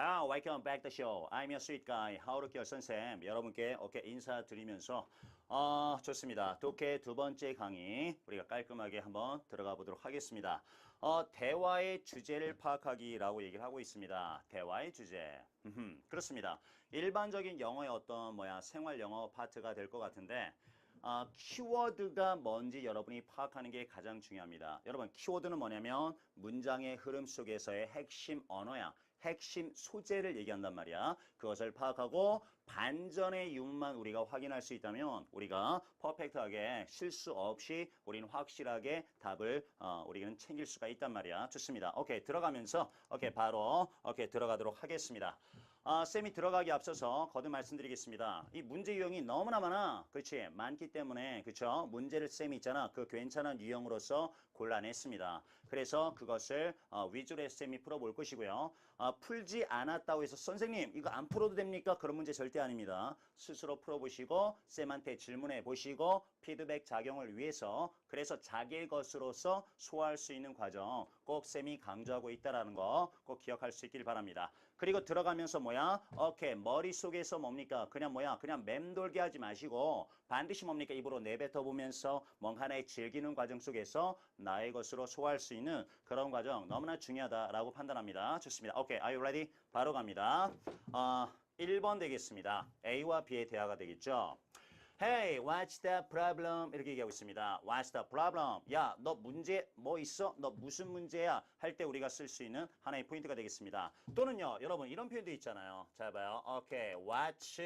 How welcome back the show. I'm your sweet guy. 하우르키어 선생 여러분께 오케이 인사드리면서 어 좋습니다. 독해 두 번째 강의 우리가 깔끔하게 한번 들어가 보도록 하겠습니다. 어 대화의 주제를 파악하기라고 얘기를 하고 있습니다. 대화의 주제. 그렇습니다. 일반적인 영어의 어떤 뭐야 생활 영어 파트가 될 것 같은데 아, 키워드가 뭔지 여러분이 파악하는 게 가장 중요합니다. 여러분, 키워드는 뭐냐면 문장의 흐름 속에서의 핵심 언어야. 핵심 소재를 얘기한단 말이야. 그것을 파악하고 반전의 유무만 우리가 확인할 수 있다면 우리가 퍼펙트하게 실수 없이 우리는 확실하게 답을 어, 우리는 챙길 수가 있단 말이야. 좋습니다. 오케이 들어가면서 오케이 바로 오케이 들어가도록 하겠습니다. 아, 쌤이 들어가기 앞서서 거듭 말씀드리겠습니다. 이 문제 유형이 너무나 많아. 그렇지? 많기 때문에 그렇죠? 문제를 쌤이 있잖아. 그 괜찮은 유형으로서 골라냈습니다. 그래서 그것을 어, 위주로 쌤이 풀어볼 것이고요. 아, 풀지 않았다고 해서 선생님 이거 안 풀어도 됩니까? 그런 문제 절대 아닙니다. 스스로 풀어보시고 쌤한테 질문해 보시고 피드백 작용을 위해서 그래서 자기의 것으로서 소화할 수 있는 과정 꼭 쌤이 강조하고 있다는 거 꼭 기억할 수 있길 바랍니다. 그리고 들어가면서 뭐야? 오케이 머릿속에서 뭡니까? 그냥 뭐야? 그냥 맴돌게 하지 마시고 반드시 뭡니까? 입으로 내뱉어 보면서 뭔가 하나의 즐기는 과정 속에서 나의 것으로 소화할 수 있는 그런 과정 너무나 중요하다라고 판단합니다. 좋습니다. 오케이, are you ready? 바로 갑니다. 어, 1번 되겠습니다. A와 B의 대화가 되겠죠. Hey, what's the problem? 이렇게 얘기하고 있습니다. What's the problem? 야, 너 문제 뭐 있어? 너 무슨 문제야? 할 때 우리가 쓸 수 있는 하나의 포인트가 되겠습니다. 또는요, 여러분 이런 표현도 있잖아요. 잘 봐요. Okay, what's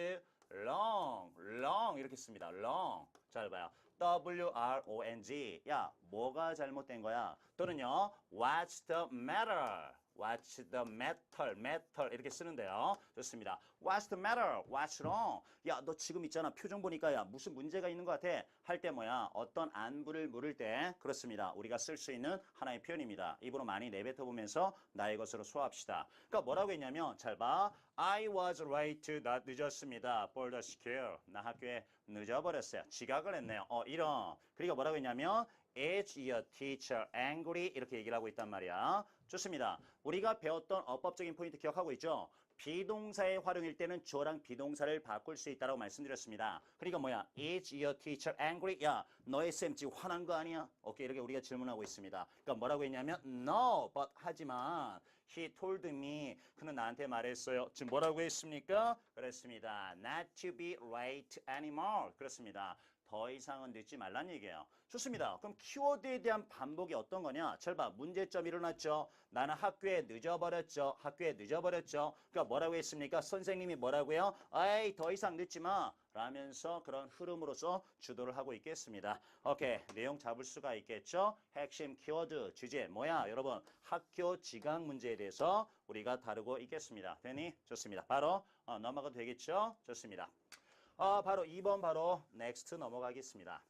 long, long 이렇게 씁니다. long. 잘 봐요. W-R-O-N-G. 야, 뭐가 잘못된 거야? 또는요, what's the matter? What's the matter? matter 이렇게 쓰는데요. 좋습니다. What's the matter? What's wrong? 야, 너 지금 있잖아. 표정 보니까 야, 무슨 문제가 있는 것 같아? 할 때 뭐야? 어떤 안부를 물을 때 그렇습니다. 우리가 쓸 수 있는 하나의 표현입니다. 입으로 많이 내뱉어 보면서 나의 것으로 소화합시다. 그러니까 뭐라고 했냐면 잘 봐. I was late. 나 늦었습니다. the school. 나 학교에 늦어버렸어요. 지각을 했네요. 어, 이런. 그리고 뭐라고 했냐면 Is your teacher angry? 이렇게 얘기를 하고 있단 말이야. 좋습니다. 우리가 배웠던 어법적인 포인트 기억하고 있죠? 비동사의 활용일 때는 주어랑 비동사를 바꿀 수 있다고 말씀드렸습니다. 그러니까 뭐야? Is your teacher angry? 야, 너의 쌤 지금 화난 거 아니야? 오케이, 이렇게 우리가 질문하고 있습니다. 그러니까 뭐라고 했냐면 No, but 하지만 He told me 그는 나한테 말했어요. 지금 뭐라고 했습니까? 그렇습니다. Not to be late anymore. 그렇습니다. 더 이상은 늦지 말란 얘기예요. 좋습니다. 그럼 키워드에 대한 반복이 어떤 거냐? 잘 봐. 문제점이 일어났죠. 나는 학교에 늦어버렸죠. 학교에 늦어버렸죠. 그러니까 뭐라고 했습니까? 선생님이 뭐라고요? 에이, 더 이상 늦지 마. 라면서 그런 흐름으로서 주도를 하고 있겠습니다. 오케이. 내용 잡을 수가 있겠죠? 핵심 키워드 주제 뭐야? 여러분, 학교 지각 문제에 대해서 우리가 다루고 있겠습니다. 되니? 좋습니다. 바로 어, 넘어가도 되겠죠? 좋습니다. 아, 바로 2번 바로 넥스트 넘어가겠습니다.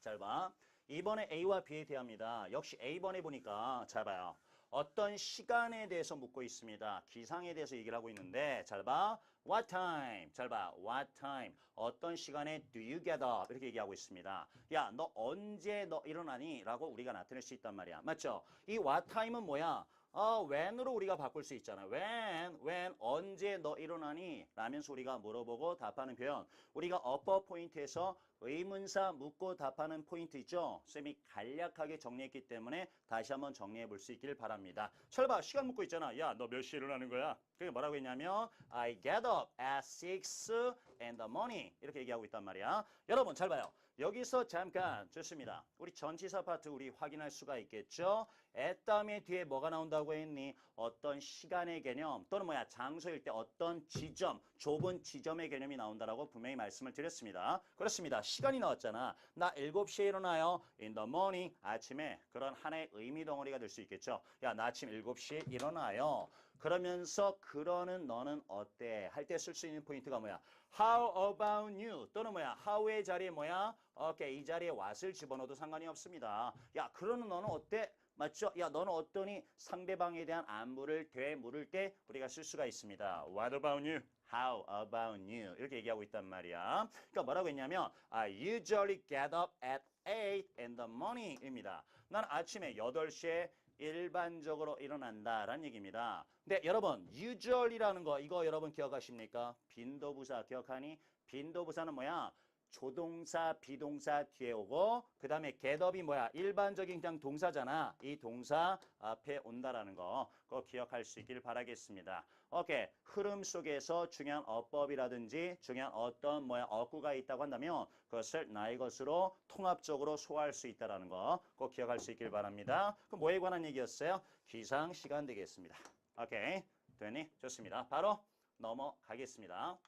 잘 봐. 2번에 A와 B에 대합니다. 역시 A번에 보니까 잘 봐요. 어떤 시간에 대해서 묻고 있습니다. 기상에 대해서 얘기를 하고 있는데 잘 봐. What time? 잘 봐. What time? 어떤 시간에 do you get up? 이렇게 얘기하고 있습니다. 야, 너 언제 너 일어나니? 라고 우리가 나타낼 수 있단 말이야. 맞죠? 이 what time은 뭐야? 어, when으로 우리가 바꿀 수 있잖아요. when, when, 언제 너 일어나니? 라면서 우리가 물어보고 답하는 표현. 우리가 upper 포인트에서 의문사 묻고 답하는 포인트 있죠? 쌤이 간략하게 정리했기 때문에 다시 한번 정리해 볼 수 있기를 바랍니다. 철봐, 시간 묻고 있잖아. 야, 너 몇 시에 일어나는 거야? 그게 뭐라고 했냐면 I get up at 6 in the morning 이렇게 얘기하고 있단 말이야. 여러분 잘 봐요. 여기서 잠깐 좋습니다. 우리 전치사 파트 우리 확인할 수가 있겠죠? at 다음에 뒤에 뭐가 나온다고 했니? 어떤 시간의 개념 또는 뭐야 장소일 때 어떤 지점 좁은 지점의 개념이 나온다라고 분명히 말씀을 드렸습니다. 그렇습니다. 시간이 나왔잖아. 나 7시에 일어나요. in the morning 아침에 그런 하나의 의미 덩어리가 될 수 있겠죠. 야 나 아침 7시에 일어나요. 그러면서 그러는 너는 어때? 할 때 쓸 수 있는 포인트가 뭐야? How about you? 또는 뭐야? how의 자리에 뭐야? 오케이, 이 자리에 what을 집어넣어도 상관이 없습니다. 야, 그러는 너는 어때? 맞죠? 야, 너는 어떠니? 상대방에 대한 안부를 되물을 때 우리가 쓸 수가 있습니다. What about you? How about you? 이렇게 얘기하고 있단 말이야. 그러니까 뭐라고 했냐면 I usually get up at 8 in the morning 입니다. 난 아침에 8시에 일반적으로 일어난다라는 얘기입니다. 근데 여러분 usual이라는 거 이거 여러분 기억하십니까? 빈도부사 기억하니? 빈도부사는 뭐야? 조동사, 비동사 뒤에 오고 그 다음에 getup이 뭐야? 일반적인 그냥 동사잖아. 이 동사 앞에 온다라는 거 그거 기억할 수 있길 바라겠습니다. 오케이. 흐름 속에서 중요한 어법이라든지 중요한 어떤 뭐야 어구가 있다고 한다면 그것을 나의 것으로 통합적으로 소화할 수 있다라는 거꼭 기억할 수 있길 바랍니다. 그럼 뭐에 관한 얘기였어요? 기상 시간 되겠습니다. 오케이. 되니? 좋습니다. 바로 넘어가겠습니다.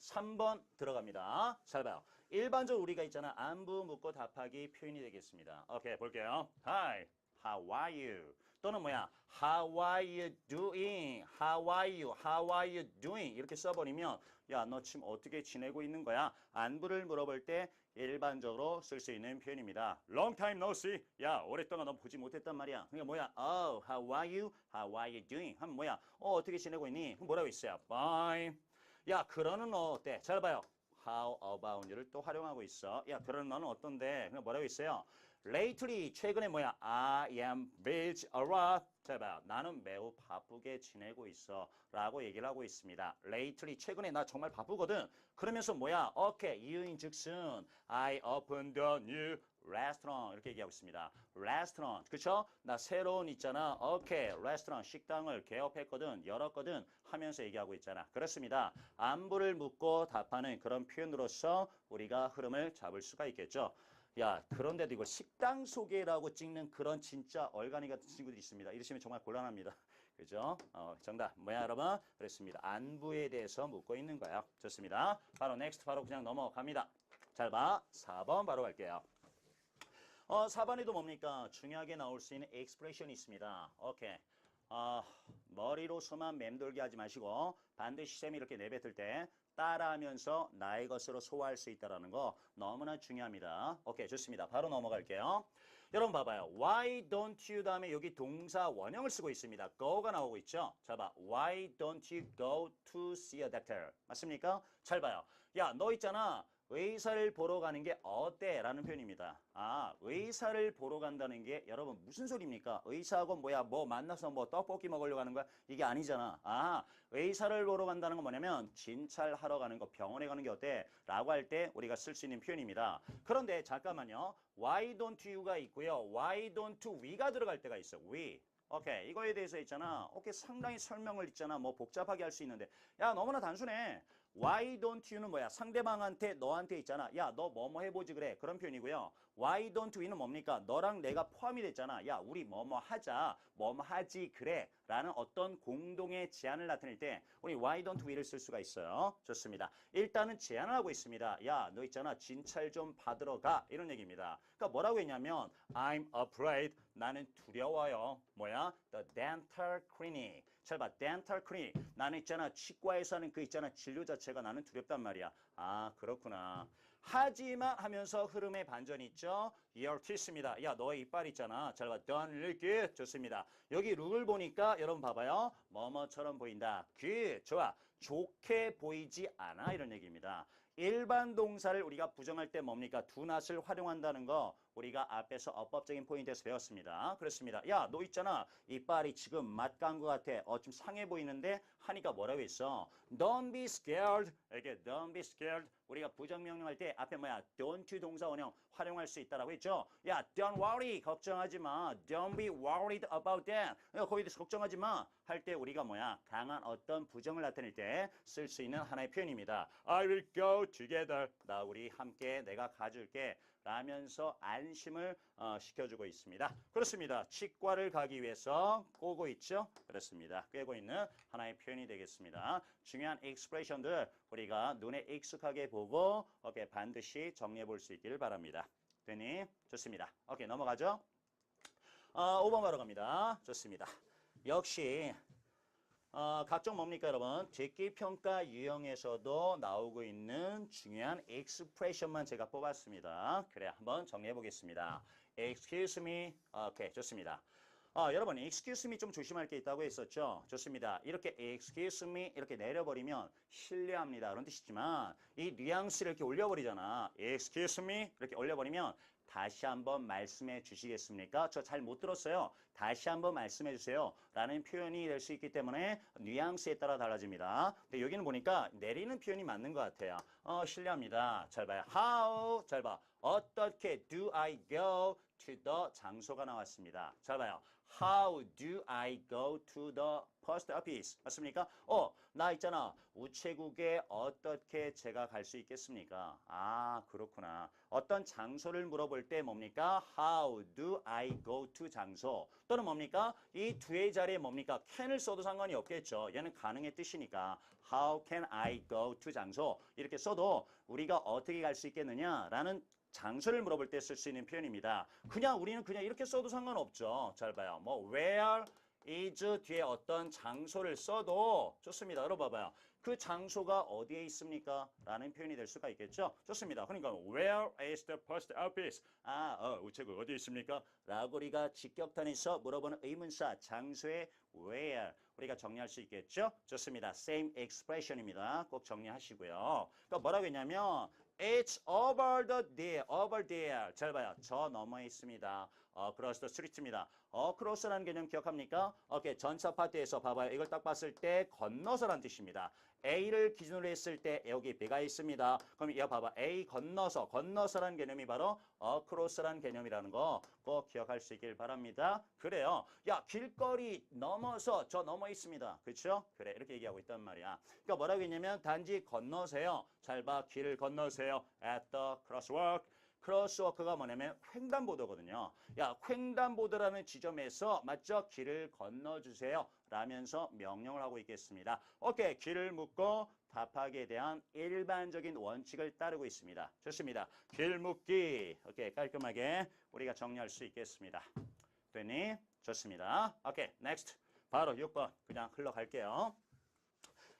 3번 들어갑니다. 잘 봐요. 일반적으로 우리가 있잖아. 안부 묻고 답하기 표현이 되겠습니다. 오케이, 볼게요. Hi, how are you? 또는 뭐야? How are you doing? How are you? How are you doing? 이렇게 써버리면 야, 너 지금 어떻게 지내고 있는 거야? 안부를 물어볼 때 일반적으로 쓸 수 있는 표현입니다. Long time no see. 야, 오랫동안 너 보지 못했단 말이야. 그러니까 뭐야? Oh, how are you? How are you doing? 하면 뭐야? 어, 어떻게 지내고 있니? 뭐라고 있어요? Fine. 야, 그러는 너 어때? 잘 봐요. How about you를 또 활용하고 있어. 야, 그러는 너는 어떤데? 그냥 뭐라고 있어요? Lately, 최근에 뭐야? I am busy a lot. 잘 봐요. 나는 매우 바쁘게 지내고 있어. 라고 얘기를 하고 있습니다. Lately, 최근에 나 정말 바쁘거든. 그러면서 뭐야? 오케이, 이유인 즉슨 I opened a new restaurant 이렇게 얘기하고 있습니다. restaurant 그쵸? 나 새로운 있잖아. 오케이 restaurant 식당을 개업했거든 열었거든 하면서 얘기하고 있잖아. 그렇습니다. 안부를 묻고 답하는 그런 표현으로서 우리가 흐름을 잡을 수가 있겠죠. 야 그런데도 이걸 식당 소개라고 찍는 그런 진짜 얼간이 같은 친구들이 있습니다. 이러시면 정말 곤란합니다. 그죠? 어, 정답 뭐야 여러분? 그렇습니다. 안부에 대해서 묻고 있는 거예요. 좋습니다. 바로 넥스트 바로 그냥 넘어갑니다. 잘 봐. 4번 바로 갈게요. 어, 4번에도 뭡니까? 중요하게 나올 수 있는 expression이 있습니다. 오케이. 어, 머리로서만 맴돌게 하지 마시고 반드시 쌤이 이렇게 내뱉을 때 따라하면서 나의 것으로 소화할 수 있다는 거 너무나 중요합니다. 오케이, 좋습니다. 바로 넘어갈게요. 여러분 봐봐요. Why don't you 다음에 여기 동사 원형을 쓰고 있습니다. go가 나오고 있죠? 자 봐. Why don't you go to see a doctor? 맞습니까? 잘 봐요. 야, 너 있잖아. 의사를 보러 가는 게 어때? 라는 표현입니다. 아, 의사를 보러 간다는 게 여러분 무슨 소리입니까? 의사하고 뭐야, 뭐 만나서 뭐 떡볶이 먹으려고 하는 거야? 이게 아니잖아. 아, 의사를 보러 간다는 건 뭐냐면 진찰하러 가는 거, 병원에 가는 게 어때? 라고 할 때 우리가 쓸 수 있는 표현입니다. 그런데 잠깐만요. Why don't you가 있고요. Why don't we가 들어갈 때가 있어. we. 오케이. 이거에 대해서 있잖아. 오케이. 상당히 설명을 있잖아. 뭐 복잡하게 할 수 있는데. 야, 너무나 단순해. Why don't you는 뭐야? 상대방한테 너한테 있잖아. 야, 너 뭐뭐 해보지 그래. 그런 표현이고요. Why don't we는 뭡니까? 너랑 내가 포함이 됐잖아. 야, 우리 뭐뭐 하자. 뭐뭐 하지 그래. 라는 어떤 공동의 제안을 나타낼 때 우리 why don't we를 쓸 수가 있어요. 좋습니다. 일단은 제안을 하고 있습니다. 야, 너 있잖아. 진찰 좀 받으러 가. 이런 얘기입니다. 그러니까 뭐라고 했냐면 I'm afraid. 나는 두려워요. 뭐야? The dental clinic. 잘 봐. dental clinic. 나는 있잖아. 치과에서 하는 그 있잖아. 진료 자체가 나는 두렵단 말이야. 아, 그렇구나. 하지만 하면서 흐름의 반전이 있죠. Teeth입니다. 야, 너의 이빨 있잖아. 잘 봐. Don't look good. 좋습니다. 여기 룩을 보니까 여러분 봐봐요. 뭐뭐처럼 보인다. good. 좋아. 좋게 보이지 않아. 이런 얘기입니다. 일반 동사를 우리가 부정할 때 뭡니까? do not을 활용한다는 거 우리가 앞에서 어법적인 포인트에서 배웠습니다. 그렇습니다. 야, 너 있잖아. 이빨이 지금 맛간 것 같아. 어, 좀 상해 보이는데 하니까 뭐라고 했어? Don't be scared. 이렇게 don't be scared. 우리가 부정명령할 때 앞에 뭐야? don't 동사 원형 활용할 수 있다라고 했죠. 야, don't worry. 걱정하지 마. Don't be worried about that. 야, 거기에 대해서 걱정하지 마. 할 때 우리가 뭐야? 강한 어떤 부정을 나타낼 때 쓸 수 있는 하나의 표현입니다. I will go together. 나 우리 함께 내가 가줄게. 라면서 안심을 어, 시켜주고 있습니다. 그렇습니다. 치과를 가기 위해서 꼬고 있죠. 그렇습니다. 꿰고 있는 하나의 표현이 되겠습니다. 중요한 익스프레션들 우리가 눈에 익숙하게 보고 오케이, 반드시 정리해 볼 수 있기를 바랍니다. 되니? 좋습니다. 오케이 넘어가죠. 어, 5번 바로 갑니다. 좋습니다. 역시 어, 각종 뭡니까 여러분? 듣기평가 유형에서도 나오고 있는 중요한 expression만 제가 뽑았습니다. 그래 한번 정리해 보겠습니다. Excuse me. 오케이 좋습니다. 어, 여러분 excuse me 좀 조심할 게 있다고 했었죠. 좋습니다. 이렇게 excuse me 이렇게 내려버리면 실례합니다. 그런 뜻이지만 이 뉘앙스를 이렇게 올려버리잖아. excuse me 이렇게 올려버리면 다시 한번 말씀해 주시겠습니까? 저 잘 못 들었어요. 다시 한번 말씀해 주세요. 라는 표현이 될 수 있기 때문에 뉘앙스에 따라 달라집니다. 근데 여기는 보니까 내리는 표현이 맞는 것 같아요. 어, 실례합니다. 잘 봐요. How, 잘 봐. 어떻게 do I go to the 장소가 나왔습니다. 잘 봐요. How do I go to the post office? 맞습니까? 어, 나 있잖아. 우체국에 어떻게 제가 갈 수 있겠습니까? 아, 그렇구나. 어떤 장소를 물어볼 때 뭡니까? How do I go to 장소? 또는 뭡니까? 이 두의 자리에 뭡니까? can을 써도 상관이 없겠죠. 얘는 가능의 뜻이니까. How can I go to 장소? 이렇게 써도 우리가 어떻게 갈 수 있겠느냐라는 장소를 물어볼 때 쓸 수 있는 표현입니다. 그냥 우리는 그냥 이렇게 써도 상관없죠. 잘 봐요. 뭐 where is 뒤에 어떤 장소를 써도 좋습니다. 여러분 봐봐요. 그 장소가 어디에 있습니까? 라는 표현이 될 수가 있겠죠. 좋습니다. 그러니까 where is the post office? 아, 어, 우체국 어디 있습니까? 라고 우리가 직격탄에서 물어보는 의문사 장소의 where 우리가 정리할 수 있겠죠. 좋습니다. same expression입니다. 꼭 정리하시고요. 그러니까 뭐라고 했냐면 It's over the there, over there. 잘 봐요. 저 너머에 있습니다. Across the street입니다. across라는 개념 기억합니까? 오케이, 전차 파트에서 봐봐요. 이걸 딱 봤을 때 건너서란 뜻입니다. A를 기준으로 했을 때 여기 B가 있습니다. 그럼 이거 봐봐. A 건너서, 건너서란 개념이 바로 across란 개념이라는 거 꼭 기억할 수 있길 바랍니다. 그래요. 야, 길거리 넘어서 저 넘어 있습니다. 그렇죠? 그래, 이렇게 얘기하고 있단 말이야. 그러니까 뭐라고 했냐면 단지 건너세요. 잘 봐, 길을 건너세요. at the crosswalk. 크로스워크가 뭐냐면 횡단보도거든요. 야, 횡단보도라는 지점에서 맞죠? 길을 건너주세요. 라면서 명령을 하고 있겠습니다. 오케이, 길을 묻고 답하기에 대한 일반적인 원칙을 따르고 있습니다. 좋습니다. 길 묻기. 오케이, 깔끔하게 우리가 정리할 수 있겠습니다. 됐니? 좋습니다. 오케이, next. 바로 6번 그냥 흘러갈게요.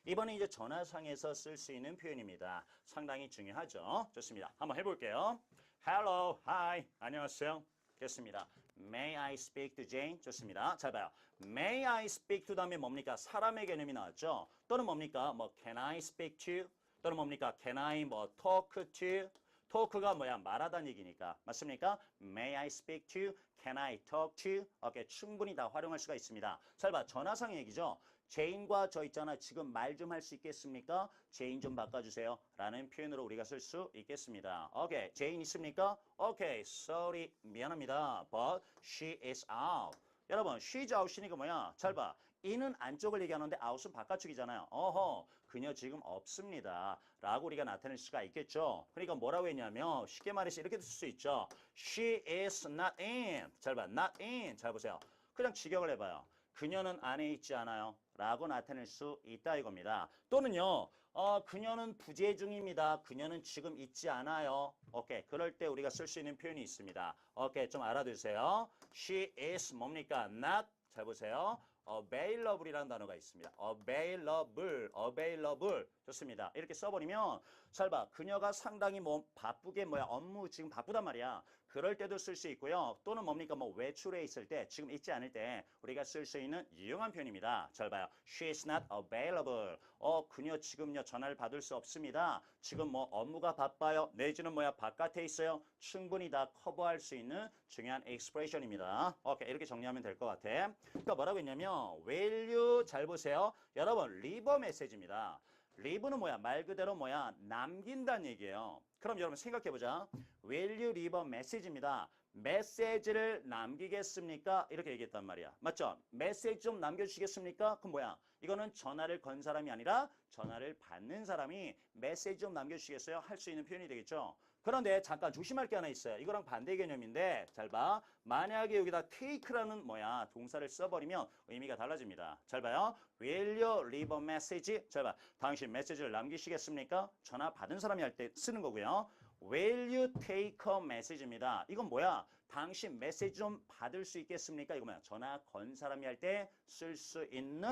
이번에 이제 전화상에서 쓸 수 있는 표현입니다. 상당히 중요하죠. 좋습니다. 한번 해볼게요. Hello, hi, 안녕하세요. 됐습니다. May I speak to Jane? 좋습니다. 잘 봐요. May I speak to 다음에 뭡니까? 사람의 개념이 나왔죠. 또는 뭡니까? 뭐 Can I speak to? 또는 뭡니까? Can I 뭐 talk to? 토크가 뭐야? 말하다는 얘기니까. 맞습니까? May I speak to? Can I talk to? 오케이, 충분히 다 활용할 수가 있습니다. 잘 봐. 전화상 얘기죠. 제인과 저 있잖아. 지금 말 좀 할 수 있겠습니까? 제인 좀 바꿔주세요. 라는 표현으로 우리가 쓸 수 있겠습니다. 오케이. 제인 있습니까? 오케이. Sorry. 미안합니다. But she is out. 여러분, she's out이니까 뭐야? 잘 봐. in은 안쪽을 얘기하는데 out은 바깥쪽이잖아요. 어허, 그녀 지금 없습니다. 라고 우리가 나타낼 수가 있겠죠. 그러니까 뭐라고 했냐면 쉽게 말해서 이렇게 쓸 수 있죠. She is not in. 잘 봐. not in. 잘 보세요. 그냥 직역을 해봐요. 그녀는 안에 있지 않아요. 라고 나타낼 수 있다 이겁니다. 또는요. 어, 그녀는 부재 중입니다. 그녀는 지금 있지 않아요. 오케이. 그럴 때 우리가 쓸 수 있는 표현이 있습니다. 오케이. 좀 알아두세요. She is 뭡니까? not. 잘 보세요. available이라는 단어가 있습니다. available, available. 좋습니다. 이렇게 써버리면 잘 봐. 그녀가 상당히 뭐 바쁘게 뭐야 업무 지금 바쁘단 말이야. 그럴 때도 쓸 수 있고요. 또는 뭡니까 뭐 외출해 있을 때 지금 있지 않을 때 우리가 쓸 수 있는 유용한 표현입니다. 잘 봐요. She is not available. 어 그녀 지금요 전화를 받을 수 없습니다. 지금 뭐 업무가 바빠요. 내지는 뭐야 바깥에 있어요. 충분히 다 커버할 수 있는 중요한 expression입니다. 오케이 이렇게 정리하면 될 것 같아. 그러니까 뭐라고 했냐면 value 잘 보세요. 여러분 리버 메시지입니다. 리브는 뭐야? 말 그대로 뭐야? 남긴다는 얘기예요. 그럼 여러분 생각해보자. value leave a message입니다. 메시지를 남기겠습니까? 이렇게 얘기했단 말이야. 맞죠? 메시지 좀 남겨주시겠습니까? 그럼 뭐야? 이거는 전화를 건 사람이 아니라 전화를 받는 사람이 메시지 좀 남겨주시겠어요? 할 수 있는 표현이 되겠죠? 그런데 잠깐 조심할 게 하나 있어요. 이거랑 반대 개념인데 잘 봐. 만약에 여기다 take라는 뭐야 동사를 써버리면 의미가 달라집니다. 잘 봐요. Will you leave a message? 잘 봐. 당신 메시지를 남기시겠습니까? 전화 받은 사람이 할 때 쓰는 거고요. Will you take a message입니다. 이건 뭐야? 당신 메시지 좀 받을 수 있겠습니까? 이거 뭐야? 전화 건 사람이 할 때 쓸 수 있는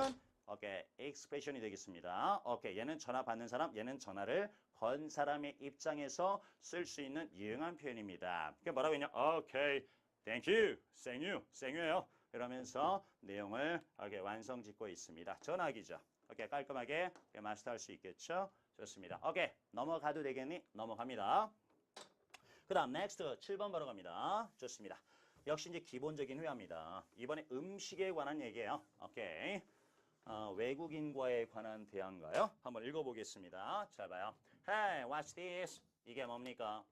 오케이, expression이 되겠습니다. 오케이, 얘는 전화 받는 사람, 얘는 전화를 건 사람의 입장에서 쓸 수 있는 유용한 표현입니다. 그게 뭐라고 했냐? 오케이, thank you, thank you, thank you예요. 이러면서 내용을 이렇게 완성 짓고 있습니다. 전화기죠. 오케이, 깔끔하게 마스터할 수 있겠죠? 좋습니다. 오케이, 넘어가도 되겠니? 넘어갑니다. 그 다음 next 7번 바로 갑니다. 좋습니다. 역시 이제 기본적인 회화입니다. 이번에 음식에 관한 얘기예요. 오케이. 어, 외국인과에 관한 대화인가요? 한번 읽어보겠습니다. 잘 봐요. Hey, what's this? 이게 뭡니까?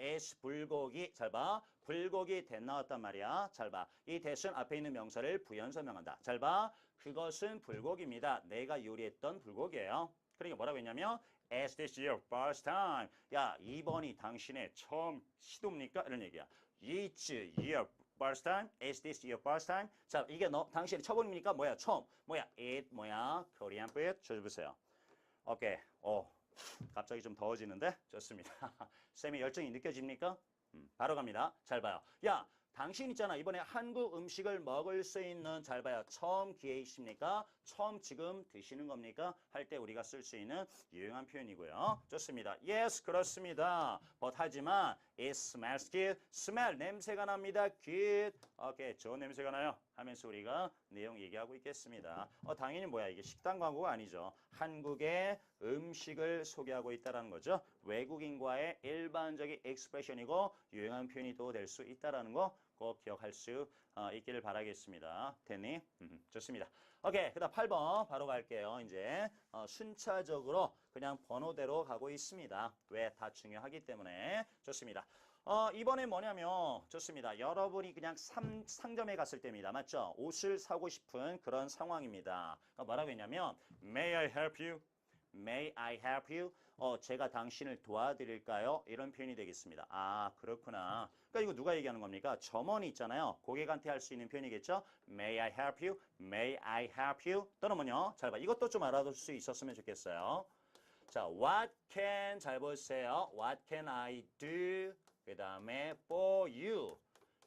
is 불고기. 잘 봐. 불고기 대 나왔단 말이야. 잘 봐. 이 대신 앞에 있는 명사를 부연 설명한다. 잘 봐. 그것은 불고기입니다. 내가 요리했던 불고기예요. 그러니까 뭐라고 했냐면 Is this your first time? 야, 이번이 당신의 처음 시도입니까? 이런 얘기야. It's your first? Is this your first time? 자, 이게 너 당신의 처음입니까? 뭐야? 처음. 뭐야? It 뭐야? Korean food. 쳐주세요. 오케이. 오, 갑자기 좀 더워지는데? 좋습니다. 쌤의 열정이 느껴집니까? 음, 바로 갑니다. 잘 봐요. 야, 당신 있잖아. 이번에 한국 음식을 먹을 수 있는 잘 봐요. 처음 기회이십니까? 처음 지금 드시는 겁니까? 할 때 우리가 쓸 수 있는 유용한 표현이고요. 좋습니다. Yes, 그렇습니다. But 하지만 it smells good. smell 냄새가 납니다. good. 오케이, 좋은 냄새가 나요. 하면서 우리가 내용 얘기하고 있겠습니다. 어, 당연히 뭐야 이게 식당 광고가 아니죠. 한국의 음식을 소개하고 있다라는 거죠. 외국인과의 일반적인 expression이고 유용한 표현이 또 될 수 있다라는 거 꼭 기억할 수 어, 있기를 바라겠습니다. 됐니? 음, 좋습니다. 오케이, 그 다음 8번 바로 갈게요. 이제 어, 순차적으로 그냥 번호대로 가고 있습니다. 왜? 다 중요하기 때문에 좋습니다. 어, 이번에 뭐냐면 좋습니다. 여러분이 그냥 삼, 상점에 갔을 때입니다. 맞죠? 옷을 사고 싶은 그런 상황입니다. 그러니까 뭐라고 했냐면 May I help you? May I help you? 어, 제가 당신을 도와드릴까요? 이런 표현이 되겠습니다. 아, 그렇구나. 그러니까 이거 누가 얘기하는 겁니까? 점원이 있잖아요. 고객한테 할 수 있는 표현이겠죠? May I help you? May I help you? 또는 뭐냐? 잘 봐. 이것도 좀 알아둘 수 있었으면 좋겠어요. 자, what can 잘 보세요. What can I do? 그 다음에 for you.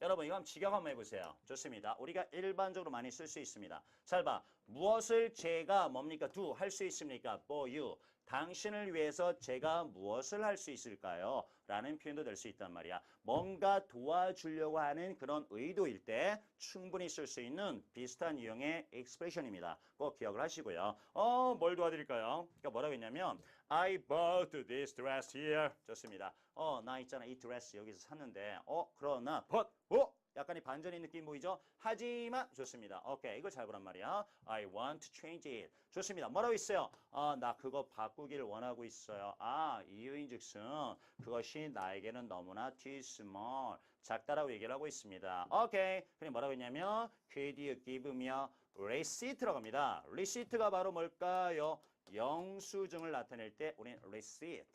여러분 이거 한번 직역 한번 해보세요. 좋습니다. 우리가 일반적으로 많이 쓸 수 있습니다. 잘 봐. 무엇을 제가 뭡니까? do 할수 있습니까? for you. 당신을 위해서 제가 무엇을 할 수 있을까요? 라는 표현도 될 수 있단 말이야. 뭔가 도와주려고 하는 그런 의도일 때 충분히 쓸 수 있는 비슷한 유형의 expression입니다. 꼭 기억을 하시고요. 어, 뭘 도와드릴까요? 그러니까 뭐라고 했냐면 I bought this dress here. 좋습니다. 어, 나 있잖아. 이 드레스 여기서 샀는데 어, 그러나 but 어? 약간의 반전의 느낌 보이죠? 하지만 좋습니다. 오케이 이걸 잘 보란 말이야. I want to change it. 좋습니다. 뭐라고 있어요? 아, 나 그거 바꾸기를 원하고 있어요. 아, 이유인즉슨 그것이 나에게는 너무나 too small. 작다라고 얘기를 하고 있습니다. 오케이. 그럼 뭐라고 했냐면 could you give me a receipt라고 합니다. receipt가 바로 뭘까요? 영수증을 나타낼 때 우리는 receipt.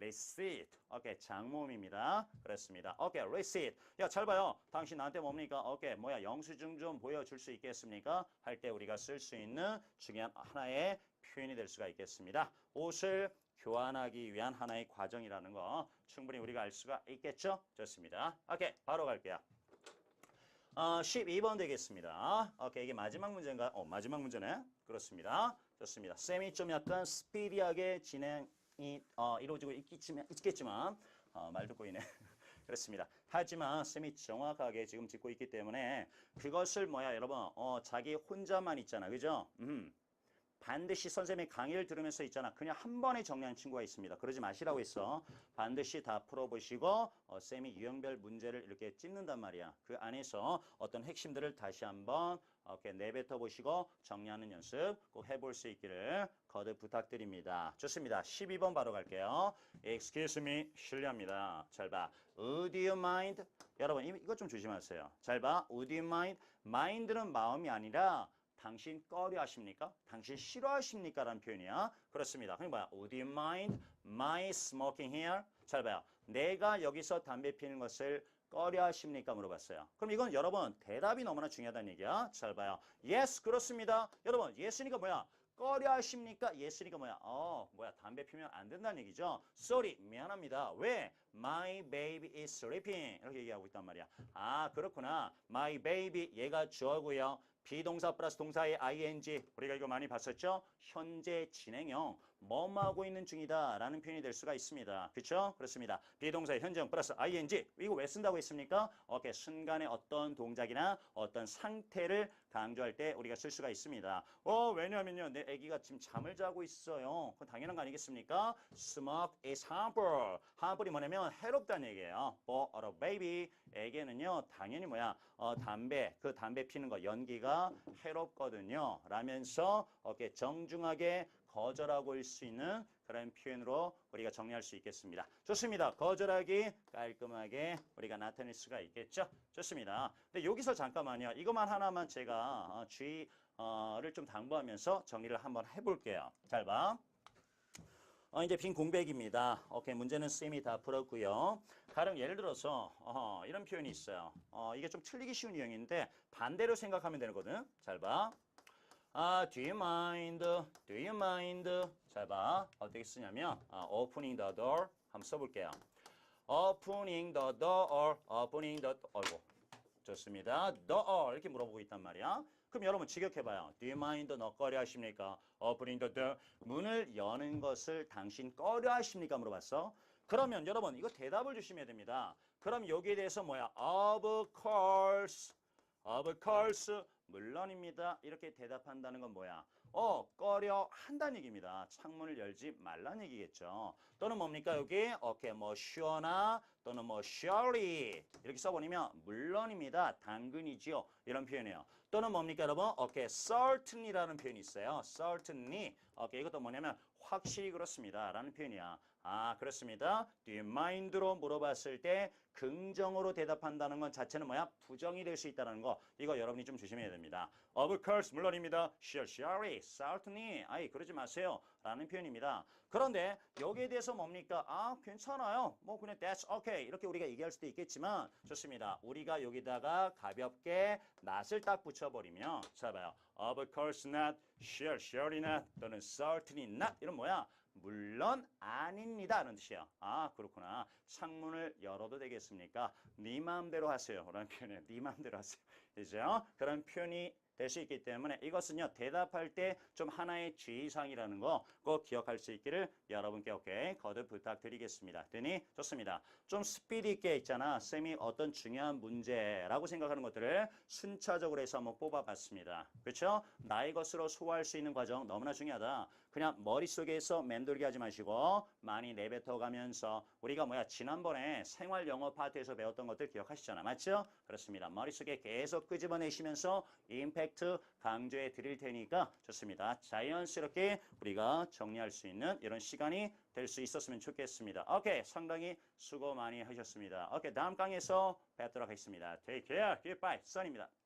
Receipt. 오케이, 장모음입니다. 그렇습니다. 오케이, receipt. 야, 잘 봐요. 당신 나한테 뭡니까? 오케이, 뭐야, 영수증 좀 보여줄 수 있겠습니까? 할 때 우리가 쓸 수 있는 중요한 하나의 표현이 될 수가 있겠습니다. 옷을 교환하기 위한 하나의 과정이라는 거 충분히 우리가 알 수가 있겠죠? 좋습니다. 오케이, 바로 갈게요. 어, 12번 되겠습니다. 오케이, 이게 마지막 문제인가? 어, 마지막 문제네. 그렇습니다. 좋습니다. 쌤이 좀 약간 스피디하게 진행 이 어, 이루어지고 있겠지만, 있겠지만 어, 말도 꼬이네. 그렇습니다. 하지만 쌤이 정확하게 지금 짚고 있기 때문에 그것을 뭐야 여러분 어, 자기 혼자만 있잖아. 그죠? 음. 반드시 선생님의 강의를 들으면서 있잖아. 그냥 한 번에 정리한 친구가 있습니다. 그러지 마시라고 했어. 반드시 다 풀어보시고 어, 쌤이 유형별 문제를 이렇게 찝는단 말이야. 그 안에서 어떤 핵심들을 다시 한번 이렇게 내뱉어 보시고 정리하는 연습 꼭 해볼 수 있기를 거듭 부탁드립니다. 좋습니다. 12번 바로 갈게요. Excuse me. 실례합니다. 잘 봐. Would you mind? 여러분 이- 이것 좀 조심하세요. 잘 봐. Would you mind? mind는 마음이 아니라 당신 꺼려 하십니까? 당신 싫어하십니까? 라는 표현이야. 그렇습니다. 그럼 뭐야? Would you mind my smoking here? 잘 봐요. 내가 여기서 담배 피는 것을 꺼려 하십니까? 물어봤어요. 그럼 이건 여러분 대답이 너무나 중요하다는 얘기야. 잘 봐요. Yes, 그렇습니다. 여러분, yes니까 뭐야? 꺼려 하십니까? yes니까 뭐야? 어, 뭐야? 담배 피면 안 된다는 얘기죠. Sorry, 미안합니다. 왜? My baby is sleeping. 이렇게 얘기하고 있단 말이야. 아, 그렇구나. My baby, 얘가 주어고요. 비동사 플러스 동사의 ing 우리가 이거 많이 봤었죠? 현재 진행형 뭐뭐 하고 있는 중이다 라는 표현이 될 수가 있습니다. 그렇죠? 그렇습니다. 비동사의 현재형 플러스 ing 이거 왜 쓴다고 했습니까? 오케이 순간의 어떤 동작이나 어떤 상태를 강조할 때 우리가 쓸 수가 있습니다. 어 왜냐면요 내 아기가 지금 잠을 자고 있어요. 그건 당연한 거 아니겠습니까? Smoke is harmful. harmful이 뭐냐면 해롭다는 얘기예요. For a baby에게는요 당연히 뭐야 어, 담배 그 담배 피는 거 연기가 해롭거든요. 라면서 오케이 정중하게 거절하고 일 수 있는 그런 표현으로 우리가 정리할 수 있겠습니다. 좋습니다. 거절하기 깔끔하게 우리가 나타낼 수가 있겠죠. 좋습니다. 근데 여기서 잠깐만요. 이것만 하나만 제가 어, 주의를 좀 당부하면서 정리를 한번 해볼게요. 잘 봐. 어, 이제 빈 공백입니다. 오케이, 문제는 쌤이 다 풀었고요. 가령 예를 들어서 어, 이런 표현이 있어요. 어, 이게 좀 틀리기 쉬운 유형인데 반대로 생각하면 되거든. 잘 봐. 아, do you mind? Do you mind? 잘 봐. 어떻게 쓰냐면 아, opening the door 한번 써볼게요. opening the door, opening the 어이구. 좋습니다. door 이렇게 물어보고 있단 말이야. 그럼 여러분 직역해봐요. Do you mind 너 꺼려 하십니까? opening the door 문을 여는 것을 당신 꺼려 하십니까? 물어봤어. 그러면 여러분 이거 대답을 주시면 됩니다. 그럼 여기에 대해서 뭐야? Of course, of course 물론입니다. 이렇게 대답한다는 건 뭐야? 어, 꺼려 한다는 얘기입니다. 창문을 열지 말라는 얘기겠죠. 또는 뭡니까 여기? 오케이, 뭐 sure나 또는 뭐 surely 이렇게 써버리면 물론입니다. 당근이지요. 이런 표현이에요. 또는 뭡니까 여러분? 오케이, certainly라는 표현이 있어요. certainly. 오케이, 이것도 뭐냐면 확실히 그렇습니다. 라는 표현이야. 아, 그렇습니다. Do you mind로 물어봤을 때 긍정으로 대답한다는 건 자체는 뭐야? 부정이 될 수 있다는 거. 이거 여러분이 좀 조심해야 됩니다. Of course, 물론입니다. Sure, surely, certainly. 아이, 그러지 마세요. 라는 표현입니다. 그런데 여기에 대해서 뭡니까? 아, 괜찮아요. 뭐 그냥 that's okay. 이렇게 우리가 얘기할 수도 있겠지만 좋습니다. 우리가 여기다가 가볍게 not을 딱 붙여버리면 자 봐요. Of course not, sure, surely not, 또는 certainly not 이런 뭐야? 물론 아닙니다. 라는 뜻이야. 아, 그렇구나. 창문을 열어도 되겠습니까? 네 마음대로 하세요. 라는 표현이에요. 네 마음대로 하세요. 그죠? 그런 표현이 될 수 있기 때문에 이것은요, 대답할 때 좀 하나의 주의사항이라는 거 꼭 기억할 수 있기를 여러분께 오케이 거듭 부탁드리겠습니다. 되니? 좋습니다. 좀 스피드 있게 있잖아. 쌤이 어떤 중요한 문제라고 생각하는 것들을 순차적으로 해서 한번 뽑아봤습니다. 그렇죠? 나의 것으로 소화할 수 있는 과정 너무나 중요하다. 그냥 머릿속에서 맴돌게 하지 마시고 많이 내뱉어 가면서 우리가 뭐야 지난번에 생활 영어 파트에서 배웠던 것들 기억하시잖아. 맞죠? 그렇습니다. 머릿속에 계속 끄집어내시면서 임팩 트 강조해 드릴 테니까 좋습니다. 자연스럽게 우리가 정리할 수 있는 이런 시간이 될 수 있었으면 좋겠습니다. 오케이. 상당히 수고 많이 하셨습니다. 오케이. 다음 강에서 뵙도록 하겠습니다. Take care. Goodbye. 선입니다.